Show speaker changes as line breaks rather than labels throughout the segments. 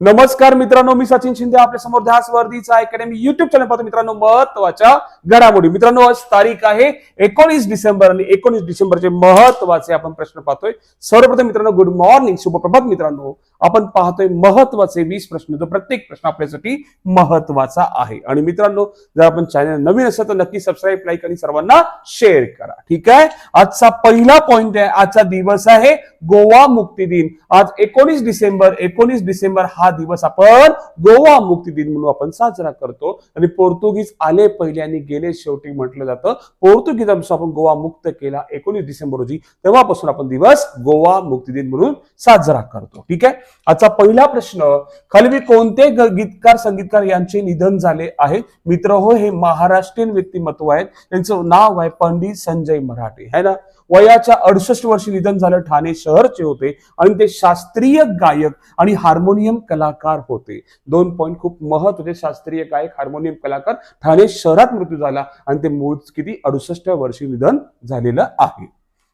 नमस्कार मित्रांनो मी सचिन शिंदे आपल्यासमोर ध्यास वर्धीचा अकॅडमी युट्यूब चॅनल पाहतो. मित्रांनो महत्त्वाच्या घडामोडी. मित्रांनो आज तारीख आहे एकोणीस डिसेंबर आणि एकोणीस डिसेंबरचे महत्त्वाचे आपण प्रश्न पाहतोय. सर्वप्रथम मित्रांनो गुड मॉर्निंग शुभप्रभात मित्रांनो. आपण पाहतोय महत्त्वाचे वीस प्रश्न जो प्रत्येक प्रश्न आपल्यासाठी महत्त्वाचा आहे. आणि मित्रांनो जर आपण चॅनल नवीन असेल तर नक्की सबस्क्राईब लाईक आणि सर्वांना शेअर करा. ठीक आहे? आजचा पहिला पॉइंट आहे आजचा दिवस आहे गोवा मुक्ती दिन. आज एकोणीस डिसेंबर एकोणीस डिसेंबर हा दिवस आपण गोवा मुक्ती दिन म्हणून आपण साजरा करतो. आणि पोर्तुगीज आले पहिले आणि गेले शेवटी म्हटलं जातं. पोर्तुगीजांपासून आपण गोवा मुक्त केला एकोणीस डिसेंबर रोजी. तेव्हापासून आपण दिवस गोवा मुक्ती दिन म्हणून साजरा करतो. ठीक आहे? आजचा पहिला प्रश्न खाली कोणते गीतकार संगीतकार यांचे निधन झाले आहे? मित्र हो हे महाराष्ट्रीयन व्यक्तिमत्व आहेत त्यांचं नाव आहे पंडित संजय मराठे. है ना? वयाच्या अडुसष्ट वर्षी निधन झालं ठाणे शहरचे होते आणि ते शास्त्रीय गायक आणि हार्मोनियम कलाकार होते. दोन पॉईंट खूप महत्त्वाचे शास्त्रीय गायक हार्मोनियम कलाकार ठाणे शहरात मृत्यू झाला आणि ते मूळ किती? अडुसष्ट वर्षी निधन झालेलं आहे.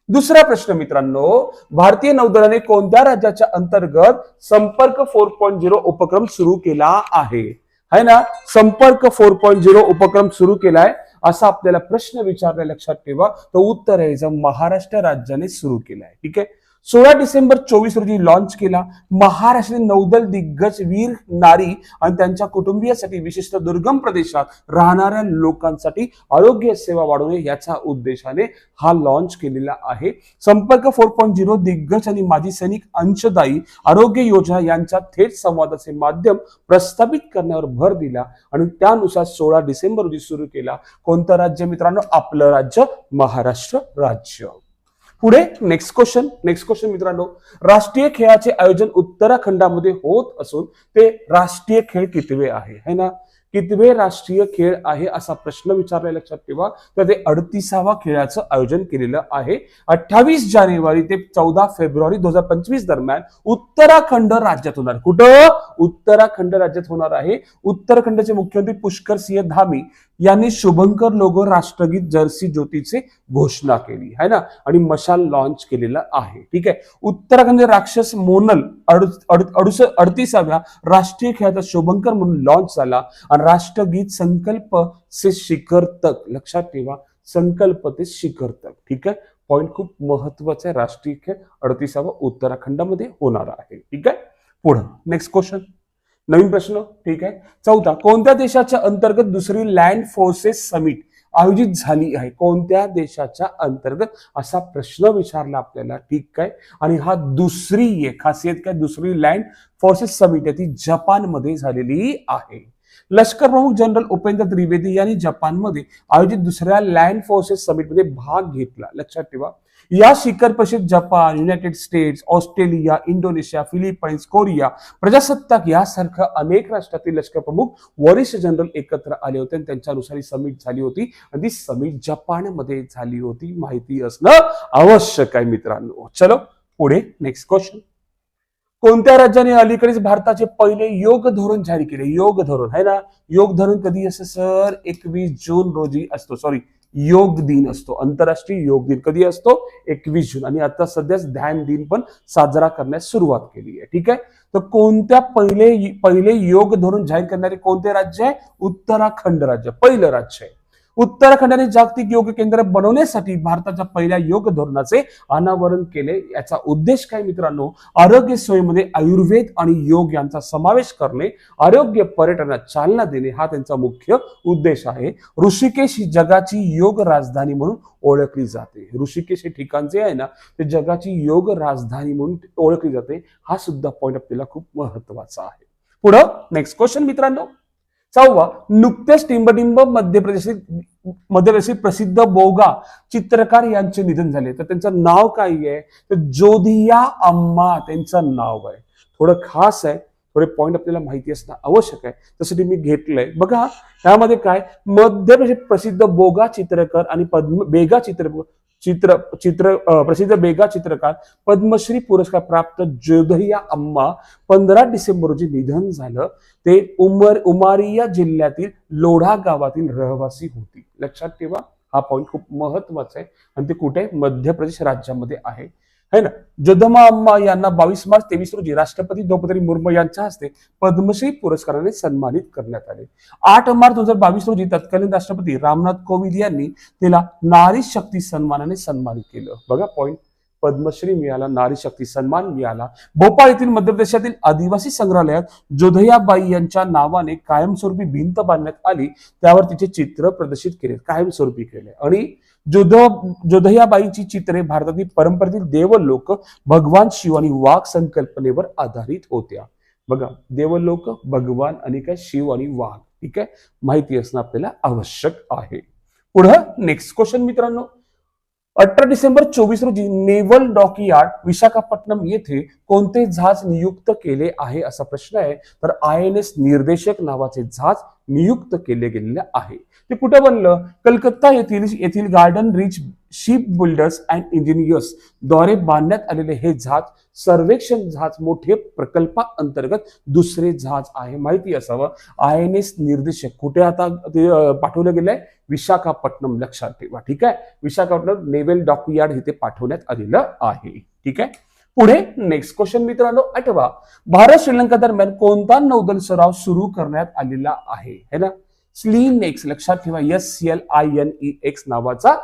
दुसरा प्रश्न मित्रांनो भारतीय नौदलाने कोणत्या राज्याच्या अंतर्गत संपर्क फोर पॉईंट झिरो उपक्रम सुरू केला आहे? है ना? संपर्क फोर पॉईंट झिरो उपक्रम सुरू केलाय असा आपल्याला प्रश्न विचारला लक्षात ठेवा. तर उत्तर आहे महाराष्ट्र राज्याने सुरू केलाय. ठीक आहे? सोळा डिसेंबर चोवीस रोजी लॉन्च केला. महाराष्ट्रातील नौदल दिग्गज वीर नारी आणि त्यांच्या कुटुंबियासाठी विशेषतः दुर्गम प्रदेशात राहणाऱ्या लोकांसाठी आरोग्य सेवा वाढवणे याच्या उद्देशाने हा लॉन्च केलेला आहे. संपर्क फोर पॉईंट झिरो दिग्गज आणि माजी सैनिक अंशदायी आरोग्य योजना यांच्या थेट संवादाचे माध्यम प्रस्थापित करण्यावर भर दिला आणि त्यानुसार सोळा डिसेंबर रोजी सुरू केला. कोणतं राज्य? मित्रांनो आपलं राज्य महाराष्ट्र राज्य. पुढे नेक्स्ट क्वेश्चन नेक्स्ट क्वेश्चन मित्रांनो राष्ट्रीय खेळाचे आयोजन उत्तराखंडामध्ये होत असून ते राष्ट्रीय खेळ कितवे आहे? है ना? कितवे राष्ट्रीय खेळ आहे असा प्रश्न विचारला लक्षात ठेवा. तर ते अडतीसावा खेळाचं आयोजन केलेलं आहे. अठ्ठावीस जानेवारी ते चौदा फेब्रुवारी दोन हजार पंचवीस दरम्यान उत्तराखंड राज्यात होणार. कुठं? उत्तराखंड राज्यात होणार आहे. उत्तराखंडचे मुख्यमंत्री पुष्कर सिंह धामी यांनी शुभंकर लोगो राष्ट्रगीत जर्सी ज्योतीचे घोषणा केली है ना? आणि मशाल लॉन्च केलेला आहे ठीक आहे? उत्तराखंड राक्षस मोनल अडुस अडतीसाव्या राष्ट्रीय खेळाचा शुभंकर म्हणून लॉन्च झाला आणि राष्ट्रगीत संकल्प से शिखर तक लक्षात ठेवा संकल्प ते शिखर तक ठीक आहे? पॉइंट खूप महत्त्वाचा आहे राष्ट्रीय खेळ अडतीसावा उत्तराखंडामध्ये होणार आहे ठीक आहे? पुढं नेक्स्ट क्वेश्चन नवीन प्रश्न? ठीक आहे. चौथा कोणत्या देशाच्या अंतर्गत दुसरी लँड फोर्सेस समिट आयोजित झाली आहे? कोणत्या देशाच्या अंतर्गत? असा प्रश्न विचारला आपल्याला. ठीक आहे. आणि हा दुसरी आहे खासियत काय? दुसरी लँड फोर्सेस समिट आहे. ती जपानमध्ये झालेली आहे. लष्कर प्रमुख जनरल उपेंद्र त्रिवेदी यांनी जपानमध्ये आयोजित दुसऱ्या लँड फोर्सेस समिटमध्ये भाग घेतला. लक्षात ठेवा. या शिखर परिषद Japan United States Australia Indonesia Philippines Korea प्रजासत्ताक यासारख्या अनेक राष्ट्रातील लष्कर प्रमुख वरिष्ठ जनरल एकत्र आले होते आणि त्यांच्यानुसार ही समिट झाली होती. आणि ती समिट जपानमध्ये झाली होती. माहिती असणं आवश्यक आहे मित्रांनो. चलो पुढे नेक्स्ट क्वेश्चन कोणत्या राज्याने अलीकडेच भारताचे पहिले योग धोरण जारी केले? योग धोरण है ना? योग धोरण कधी असं सर? एकवीस जून रोजी असतो. सॉरी योग दिन असतो. आंतरराष्ट्रीय योग दिन कधी असतो? एकवीस जून. आणि आता सध्याच ध्यान दिन पण साजरा करण्यास सुरुवात केली आहे. ठीक आहे? तर कोणत्या पहिले पहिले योग धोरण जाहीर करणारे कोणते राज्य आहे? उत्तराखंड राज्य. पहिलं राज्य आहे. उत्तराखंडाने जागतिक योग केंद्र बनवण्यासाठी भारताच्या पहिल्या योग धोरणाचे अनावरण केले. याचा उद्देश काय मित्रांनो? आरोग्य सोयीमध्ये आयुर्वेद आणि योग यांचा समावेश करणे आरोग्य पर्यटनात चालना देणे हा त्यांचा मुख्य उद्देश आहे. ऋषिकेश ही जगाची योग राजधानी म्हणून ओळखली जाते. ऋषिकेश हे ठिकाण जे आहे ना ते जगाची योग राजधानी म्हणून ओळखली जाते. हा सुद्धा पॉईंट आपल्याला खूप महत्त्वाचा आहे. पुढं नेक्स्ट क्वेश्चन मित्रांनो. सहावा नुकतेच टिंबटिंब मध्य प्रदेशातील मदरसी प्रसिद्ध बोगा चित्रकार यांचे निधन झाले. तर त्यांचं नाव काय आहे? तर जोधिया अम्मा त्यांचं नाव आहे. थोडं खास आहे. थोडे पॉईंट आपल्याला माहिती असणं आवश्यक आहे. त्यासाठी मी घेतलंय. बघा त्यामध्ये काय? मध्यप्रदेश प्रसिद्ध बोगा चित्रकार आणि पद्म बेगा चित्र चित्र चित्र प्रसिद्ध बेगा चित्रकार पद्मश्री पुरस्कार प्राप्त जोधरिया अम्मा पंधरा डिसेंबर रोजी निधन झालं. ते उमर उमारिया जिल्ह्यातील लोढा गावातील रहिवासी होती. लक्षात ठेवा हा पॉईंट खूप महत्त्वाचा आहे. आणि ते कुठे? मध्य प्रदेश राज्यामध्ये आहे. है ना? जदमा अम्मा यांना बावीस मार्च तेवीस रोजी राष्ट्रपती द्रौपदी मुर्मू यांच्या हस्ते पद्मश्री पुरस्काराने सन्मानित करण्यात आले. आठ मार्च दोन हजार बावीस रोजी तत्कालीन राष्ट्रपती रामनाथ कोविंद यांनी तिला नारी शक्ती सन्मानाने सन्मानित केलं. बघा पॉईंट पद्मश्री मिळाला नारी शक्ती सन्मान मिळाला. भोपाळ येथील मध्य प्रदेशातील आदिवासी संग्रहालयात जोधयाबाई यांच्या नावाने कायमस्वरूपी भिंत बांधण्यात आली. त्यावर तिचे चित्र प्रदर्शित केले कायमस्वरूपी केले. आणि जोध जोधयाबाईची चित्रे भारतातील परंपरेतील देवलोक भगवान शिव आणि वाघ संकल्पनेवर आधारित होत्या. बघा देवलोक भगवान आणि काय शिव आणि वाघ ठीक आहे? माहिती असणं आपल्याला आवश्यक आहे. पुढं नेक्स्ट क्वेश्चन मित्रांनो. अठरा डिसेंबर चोवीस रोजी नेव्हल डॉकयार्ड विशाखापट्टणम येथे कोणते जहाज नियुक्त केले आहे असा प्रश्न आहे. तर आय एन एस निर्देशक नावाचे जहाज नियुक्त केले गेलेले आहे. ते कुठं बनलं? कलकत्ता येथील येथील garden reach ship builders and इंजिनियर्सद्वारे बांधण्यात आलेले हे जहाज सर्वेक्षण जहाज मोठे प्रकल्पाअंतर्गत दुसरे जहाज आहे. माहिती असावं? आय एन एस निर्देशक कुठे आता पाठवलं गेलंय? विशाखापट्टणम. लक्षात ठेवा. ठीक आहे? विशाखापट्टणम नेव्हल डॉकयार्ड इथे पाठवण्यात आलेलं आहे. ठीक आहे? पुढे नेक्स्ट क्वेश्चन मित्रांनो आठवा. भारत श्रीलंका दरम्यान कोणता नौदल सराव सुरू करण्यात आलेला आहे? है ना? स्लीन एक्स लक्षात ठेवा. S L I N E X नावाचा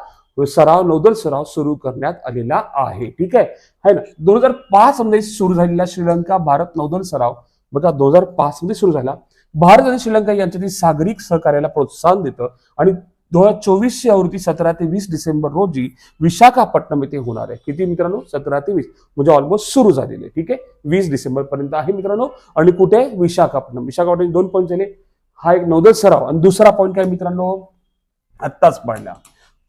सराव नौदल सराव सुरू करण्यात आलेला आहे. ठीक आहे? है ना? दोन हजार पाच मध्ये सुरू झालेला श्रीलंका भारत नौदल सराव. बघा दोन हजार पाच मध्ये सुरू झाला. भारत आणि श्रीलंका यांच्यातील सागरी सहकार्याला प्रोत्साहन देतं आणि दोन हजार चोवीसची आवृत्ती सतरा ते वीस डिसेंबर रोजी विशाखापट्टणम येथे होणार आहे. किती मित्रांनो? सतरा ते वीस. म्हणजे ऑलमोस्ट सुरू झालेले ठीक आहे? वीस डिसेंबर पर्यंत आहे मित्रांनो. आणि कुठे? विशाखापट्टणम. विशाखापट्टणम दोन पॉईंट झाले हा एक नौदल सराव. आणि दुसरा पॉईंट काय मित्रांनो? आत्ताच पडला.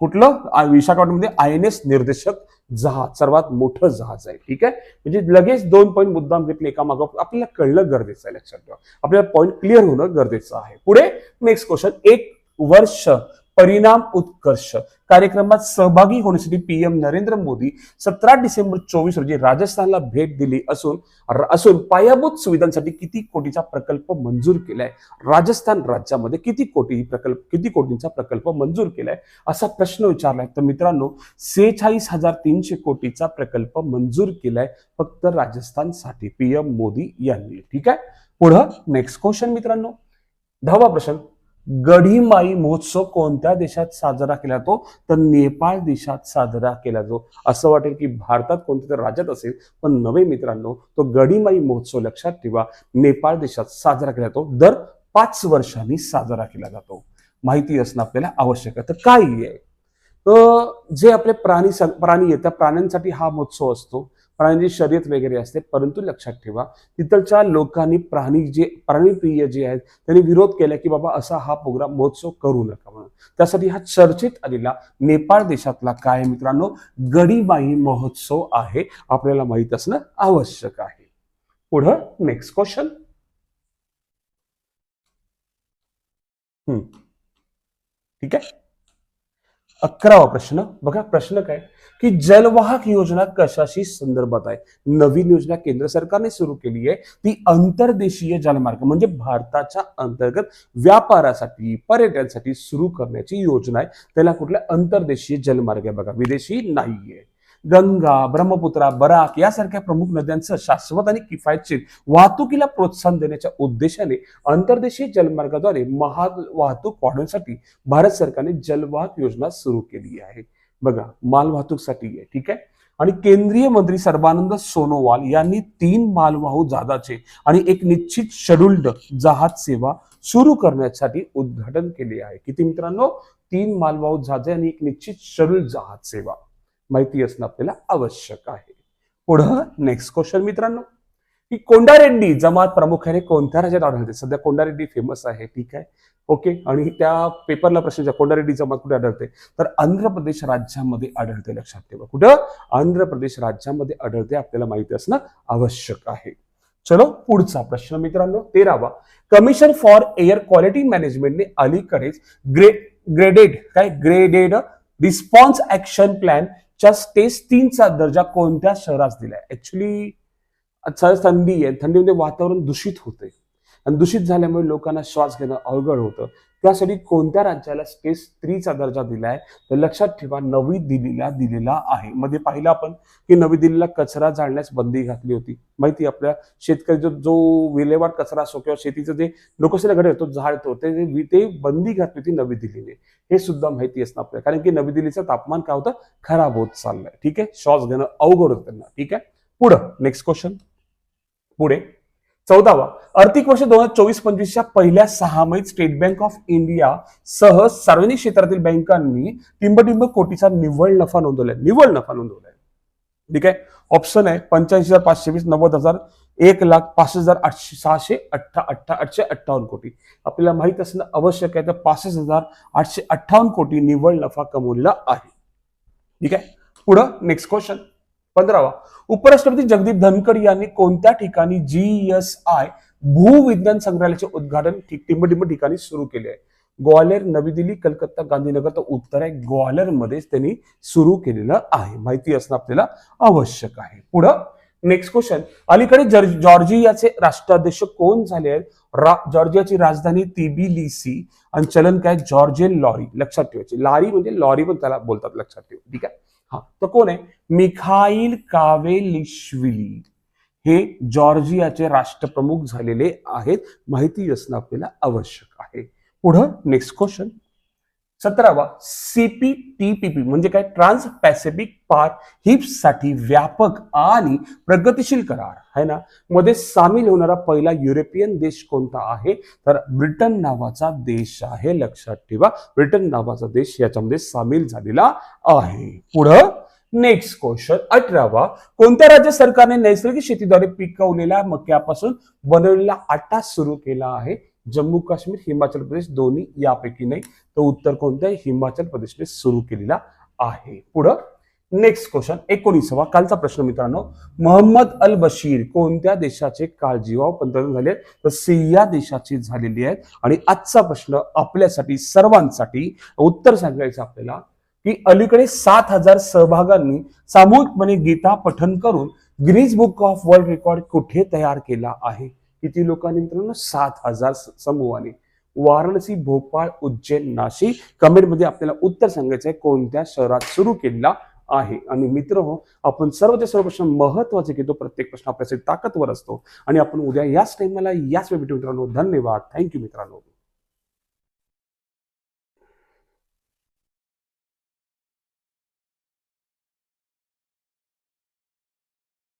कुठलं? विशाखापट्टणमध्ये आय एन एस निर्देशक जहाज सर्वात मोठं जहाज आहे ठीक आहे? म्हणजे लगेच दोन पॉईंट मुद्दाम घेतले एका मागं आपल्याला कळलं गरजेचं आहे लक्षात ठेवा. आपल्याला पॉईंट क्लिअर होणं गरजेचं आहे. पुढे नेक्स्ट क्वेश्चन एक वर्ष परिणाम उत्कर्ष. कार्यक्रमात सहभागी होण्यासाठी पीएम नरेंद्र मोदी सतरा डिसेंबर चोवीस रोजी राजस्थानला भेट दिली असून असून पायाभूत सुविधांसाठी किती कोटीचा प्रकल्प मंजूर केलाय? राजस्थान राज्यामध्ये किती कोटी प्रकल्प किती कोटींचा प्रकल्प मंजूर केलाय? असा प्रश्न विचारलाय. तर मित्रांनो सेहेचाळीस हजार तीनशे कोटीचा प्रकल्प मंजूर केलाय फक्त राजस्थानसाठी पीएम मोदी यांनी. ठीक आहे? पुढं नेक्स्ट क्वेश्चन मित्रांनो. दहावा प्रश्न. गढीमाई महोत्सव कोणत्या देशात साजरा केला जातो? तर नेपाळ देशात साजरा केला जातो. असं वाटेल की भारतात कोणत्या तर राज्यात असेल पण नवे मित्रांनो तो गढीमाई महोत्सव लक्षात ठेवा. नेपाळ देशात साजरा केला जातो. दर पाच वर्षांनी साजरा केला जातो. माहिती असणं आपल्याला आवश्यक आहे. तर काय आहे? जे आपले प्राणी प्राणी आहेत त्या प्राण्यांसाठी हा महोत्सव असतो. प्राण्यांची शर्यत वगैरे असते परंतु लक्षात ठेवा तिथलच्या लोकांनी प्राणी जे प्राणीप्रिय जे आहेत त्यांनी विरोध केला की बाबा असा हा प्रोग्राम महोत्सव करू नका म्हणून. त्यासाठी हा चर्चेत आलेला नेपाळ देशातला काय मित्रांनो? गडीबाई महोत्सव आहे आपल्याला माहीत असणं आवश्यक आहे. पुढं नेक्स्ट क्वेश्चन ठीक आहे? अकरावा प्रश्न. बघा प्रश्न काय? की जलवाहक योजना कशाशी संदर्भात आहे? नवीन योजना केंद्र सरकारने सुरू केली आहे. ती अंतर्देशीय जलमार्ग म्हणजे भारताच्या अंतर्गत व्यापारासाठी पर्यटनासाठी सुरू करण्याची योजना आहे. त्याला कुठल्या अंतर्देशीय जलमार्ग आहे बघा. विदेशी नाहीये. गंगा ब्रह्मपुत्रा बराक यासारख्या प्रमुख नद्यांचं शाश्वत आणि किफायतशीर वाहतुकीला प्रोत्साहन देण्याच्या उद्देशाने अंतर्देशीय जलमार्गाद्वारे महा वाहतूक वाढवण्यासाठी भारत सरकारने जलवाहक योजना सुरू केली आहे. बघा मालवाहतूकसाठी आहे ठीक आहे? आणि केंद्रीय मंत्री सर्बानंद सोनोवाल यांनी तीन मालवाहू जहाजाचे आणि एक निश्चित शेड्युल्ड जहाज सेवा सुरू करण्यासाठी उद्घाटन केले आहे. किती मित्रांनो? तीन मालवाहू जहाजे आणि एक निश्चित शेड्युल्ड जहाज सेवा. माहिती असणं आपल्याला आवश्यक आहे. पुढं नेक्स्ट क्वेश्चन मित्रांनो. की कोंडारेड्डी जमात प्रामुख्याने कोणत्या राज्यात आढळते? सध्या कोंडारेड्डी फेमस आहे ठीक आहे. ओके आणि त्या पेपरला प्रश्न कोंडारेड्डी जमात कुठे आढळते? तर आंध्र प्रदेश राज्यामध्ये आढळते लक्षात ठेवा. कुठं? आंध्र प्रदेश राज्यामध्ये आढळते आपल्याला माहिती असणं आवश्यक आहे. चलो पुढचा प्रश्न मित्रांनो तेरावा. कमिशन फॉर एअर क्वालिटी मॅनेजमेंटने अलीकडेच ग्रे ग्रेडेड काय? ग्रेडेड रिस्पॉन्स ऍक्शन प्लॅन च्या स्टेज तीनचा दर्जा कोणत्या शहरास दिलाय? ऍक्च्युली थंडी आहे. थंडीमध्ये वातावरण दूषित होते आणि दूषित झाल्यामुळे लोकांना श्वास घेणं अवघड होतं. त्यासाठी कोणत्या राज्याला स्टेज थ्रीचा दर्जा दिलाय? तर लक्षात ठेवा नवी दिल्लीला दिलेला आहे. मध्ये पाहिलं आपण की नवी दिल्लीला कचरा जाळण्यास बंदी घातली होती. माहिती आपल्या शेतकरी जो जो विल्हेवाट कचरा असो किंवा शेतीचं जे लोकसेला घडे तो जाळतो ते ते बंदी घातली होती नवी दिल्लीने. हे सुद्धा माहिती असणं आपल्याला कारण की नवी दिल्लीचं तापमान काय होतं? खराब होत चाललंय. ठीक आहे? श्वास घेणं अवघड होतं त्यांना. ठीक आहे? पुढं नेक्स्ट क्वेश्चन पुढे. चौदावा. आर्थिक वर्ष दोन हजार चोवीस पंचवीसच्या पहिल्या सहामाहीत स्टेट बँक ऑफ इंडिया सह सार्वजनिक क्षेत्रातील बँकांनी टिंबटिंब कोटीचा निव्वळ नफा नोंदवलाय. निव्वळ नफा नोंदवलाय. ठीक आहे? ऑप्शन आहे पंच्याऐंशी हजार पाचशे वीस नव्वद हजार एक लाख पासष्ट हजार आठशे सहाशे अठ्ठा अठ्ठा आठशे अठ्ठावन्न कोटी. आपल्याला माहीत असणं आवश्यक आहे तर पासष्ट हजार आठशे अठ्ठावन्न कोटी निव्वळ नफा कमवलेला आहे. ठीक आहे? पुढं नेक्स्ट क्वेश्चन पंधरावा उपराष्ट्रपती जगदीप धनकर यांनी कोणत्या ठिकाणी जी एस आय भूविज्ञान संग्रहालयाचे उद्घाटन टिंबटिंब ठिकाणी सुरू केले आहे? ग्वालेर नवी दिल्ली कलकत्ता गांधीनगर तर उत्तर आहे. ग्वालेर मध्येच त्यांनी सुरू केलेलं आहे. माहिती असणं आपल्याला आवश्यक आहे. पुढं नेक्स्ट क्वेश्चन अलीकडे जॉर्जियाचे राष्ट्राध्यक्ष कोण झाले आहेत? रा- जॉर्जियाची राजधानी तिबिलिसी. आणि चलन काय जॉर्जियन लॉरी. लक्षात ठेवायची. लारी म्हणजे लॉरी पण त्याला बोलतात लक्षात ठेव. ठीक आहे? हा तर कोण आहे? Mikheil Kavelashvili. हे जॉर्जियाचे राष्ट्रप्रमुख झालेले आहेत. माहिती असणं आपल्याला आवश्यक आहे. पुढं नेक्स्ट क्वेश्चन सतरावा सीपीटीपीपी म्हणजे काय? ट्रान्स पॅसिफिक पार्ट हिप्ससाठी व्यापक आणि प्रगतिशील करार. है ना? मध्ये सामील होणारा पहिला युरोपियन देश कोणता आहे? तर ब्रिटन नावाचा देश आहे. लक्षात ठेवा ब्रिटन नावाचा देश याच्यामध्ये सामील झालेला आहे. पुढं नेक्स्ट क्वेश्चन अठरावा कोणत्या राज्य सरकारने नैसर्गिक शेतीद्वारे पिकवलेल्या मक्यापासून बनवलेला आटा सुरू केला आहे? जम्मू काश्मीर हिमाचल प्रदेश दोन्ही यापैकी नाही. तर उत्तर कोणतं आहे हिमाचल प्रदेशने सुरू केलेला आहे. पुढं नेक्स्ट क्वेश्चन एकोणीसावा कालचा प्रश्न मित्रांनो. मोहम्मद अल बशीर कोणत्या देशाचे काळजीवाव पंतप्रधान झाले तर सिया देशाचे झालेले आहेत. आणि आजचा प्रश्न आपल्यासाठी सर्वांसाठी उत्तर सांगायचं आपल्याला की अलीकडे सात हजार सहभागांनी सामूहिकपणे गीता पठन करून ग्रीज बुक ऑफ वर्ल्ड रेकॉर्ड कुठे तयार केला आहे? किती लोकांनी मित्रांनो? सात हजार समूहाने. वाराणसी भोपाळ उज्जैन नाशिक. कमेंटमध्ये आपल्याला उत्तर सांगायचं आहे कोणत्या शहरात सुरू केलेला आहे? आणि मित्र हो आपण सर्व ते सर्व प्रश्न महत्त्वाचे घेतो. प्रत्येक प्रश्न आपल्यासाठी ताकदवर असतो. आणि आपण उद्या याच टाइमला याच वेळ भेटू मित्रांनो. धन्यवाद. थँक्यू मित्रांनो.